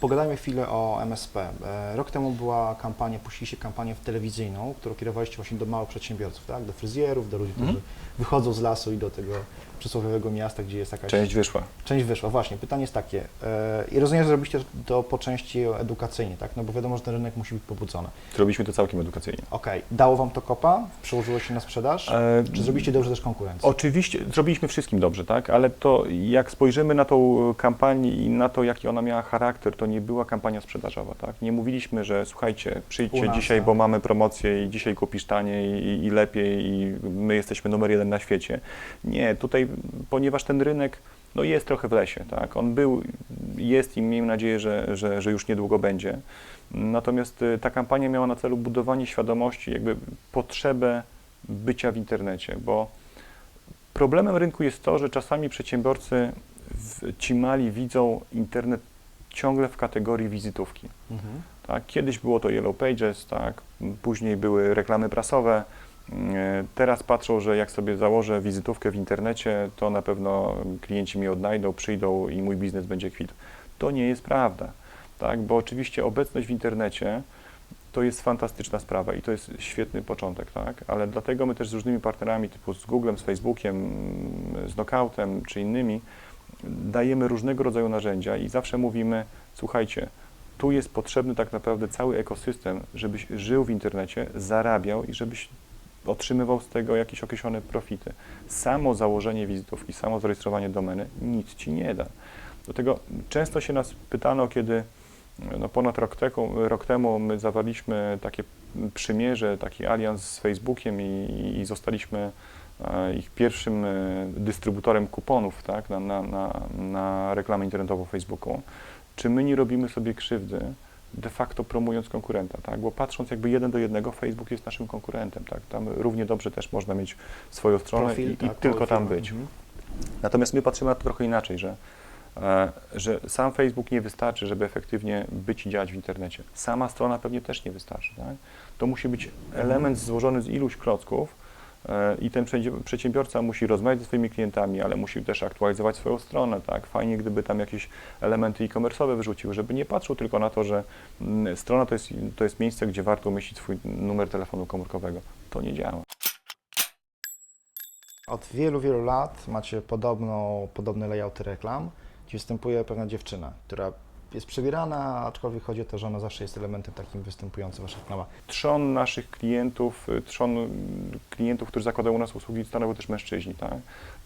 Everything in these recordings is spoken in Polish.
Pogadajmy chwilę o MSP. E, Rok temu była kampania, puściliście kampanię telewizyjną, którą kierowaliście właśnie do małych przedsiębiorców, tak? Do fryzjerów, do ludzi, którzy Mhm. wychodzą z lasu i do tego przysłowiowego miasta, gdzie jest jakaś... Część wyszła. Część wyszła, właśnie. Pytanie jest takie. e, I rozumiem, że zrobiliście to po części edukacyjnie, tak? No bo wiadomo, że ten rynek musi być pobudzony. Zrobiliśmy to całkiem edukacyjnie. Okej. Dało Wam to kopa? Przełożyło się na sprzedaż? E, Czy zrobiliście dobrze też konkurencję? Oczywiście, zrobiliśmy wszystkim dobrze, tak? Ale to jak spojrzymy na tą kampanię i na to, jaki ona miała charakter, to nie była kampania sprzedażowa, tak? Nie mówiliśmy, że słuchajcie, przyjdźcie nas, dzisiaj, tak. bo mamy promocję i dzisiaj kupisz taniej i, i lepiej i my jesteśmy numer jeden na świecie. Nie, tutaj, ponieważ ten rynek no jest trochę w lesie, tak? On był, jest i miejmy nadzieję, że, że, że już niedługo będzie. Natomiast y, ta kampania miała na celu budowanie świadomości, jakby potrzebę bycia w internecie, bo Problemem rynku jest to, że czasami przedsiębiorcy, w, ci mali, widzą internet ciągle w kategorii wizytówki. Mhm. Tak? Kiedyś było to Yellow Pages, tak? później były reklamy prasowe. E, Teraz patrzą, że jak sobie założę wizytówkę w internecie, to na pewno klienci mnie odnajdą, przyjdą i mój biznes będzie kwit. To nie jest prawda, tak? bo oczywiście obecność w internecie to jest fantastyczna sprawa i to jest świetny początek, tak? ale dlatego my też z różnymi partnerami typu z Googlem, z Facebookiem, z Knockoutem czy innymi dajemy różnego rodzaju narzędzia i zawsze mówimy, słuchajcie, tu jest potrzebny tak naprawdę cały ekosystem, żebyś żył w internecie, zarabiał i żebyś otrzymywał z tego jakieś określone profity. Samo założenie wizytówki, samo zarejestrowanie domeny nic ci nie da. Do tego często się nas pytano, kiedy no ponad rok, temu, rok temu my zawarliśmy takie przymierze, taki alians z Facebookiem i, i zostaliśmy e, ich pierwszym e, dystrybutorem kuponów tak, na, na, na, na reklamę internetową Facebooku. Czy my nie robimy sobie krzywdy, de facto promując konkurenta, tak? Bo patrząc jakby jeden do jednego, Facebook jest naszym konkurentem, tak? Tam równie dobrze też można mieć swoją stronę Profil, i, tak, i tylko tam być. Mhm. Natomiast my patrzymy na to trochę inaczej, że, e, że sam Facebook nie wystarczy, żeby efektywnie być i działać w internecie. Sama strona pewnie też nie wystarczy. Tak? To musi być element złożony z iluś klocków i ten przedsiębiorca musi rozmawiać ze swoimi klientami, ale musi też aktualizować swoją stronę. Tak? Fajnie, gdyby tam jakieś elementy e-commerce'owe wyrzucił, żeby nie patrzył tylko na to, że mm, strona to jest, to jest miejsce, gdzie warto umieścić swój numer telefonu komórkowego. To nie działa. Od wielu, wielu lat macie podobną, podobne layouty reklam, gdzie występuje pewna dziewczyna, która jest przebierana, aczkolwiek chodzi o to, że ona zawsze jest elementem takim występującym w waszych reklamach. Trzon naszych klientów, y, trzon y, klientów, którzy zakładają u nas usługi, stanowią też mężczyźni. Tak?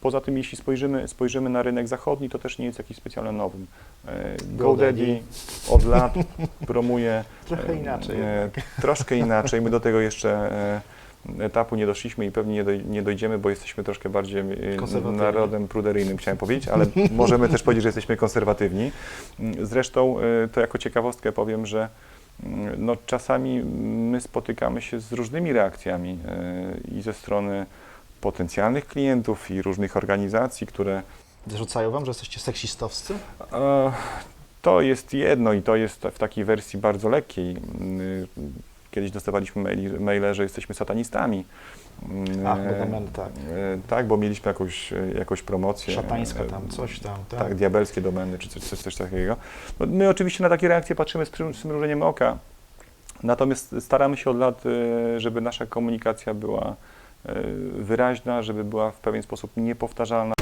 Poza tym, jeśli spojrzymy, spojrzymy na rynek zachodni, to też nie jest jakiś specjalnie nowym. E, GoDaddy od lat promuje Trochę e, inaczej e, troszkę inaczej. My do tego jeszcze e, etapu nie doszliśmy i pewnie nie, doj, nie dojdziemy, bo jesteśmy troszkę bardziej Konserwatywni. narodem pruderyjnym, chciałem powiedzieć, ale możemy też powiedzieć, że jesteśmy konserwatywni. Zresztą e, to jako ciekawostkę powiem, że mm, no, czasami my spotykamy się z różnymi reakcjami e, i ze strony potencjalnych klientów i różnych organizacji, które Zarzucają wam, że jesteście seksistowscy? to jest jedno i to jest w takiej wersji bardzo lekkiej. Mm, Kiedyś dostawaliśmy maili, maile, że jesteśmy satanistami. Mm, Ach, bo domeny, tak. e, Tak, bo mieliśmy jakąś, e, jakąś promocję. Szatańska e, tam, coś tam. Tak. Tak, diabelskie domeny, czy coś, coś, coś takiego. No, my oczywiście na takie reakcje patrzymy z przym- z przymrużeniem oka, natomiast staramy się od lat, e, żeby nasza komunikacja była e, wyraźna, żeby była w pewien sposób niepowtarzalna.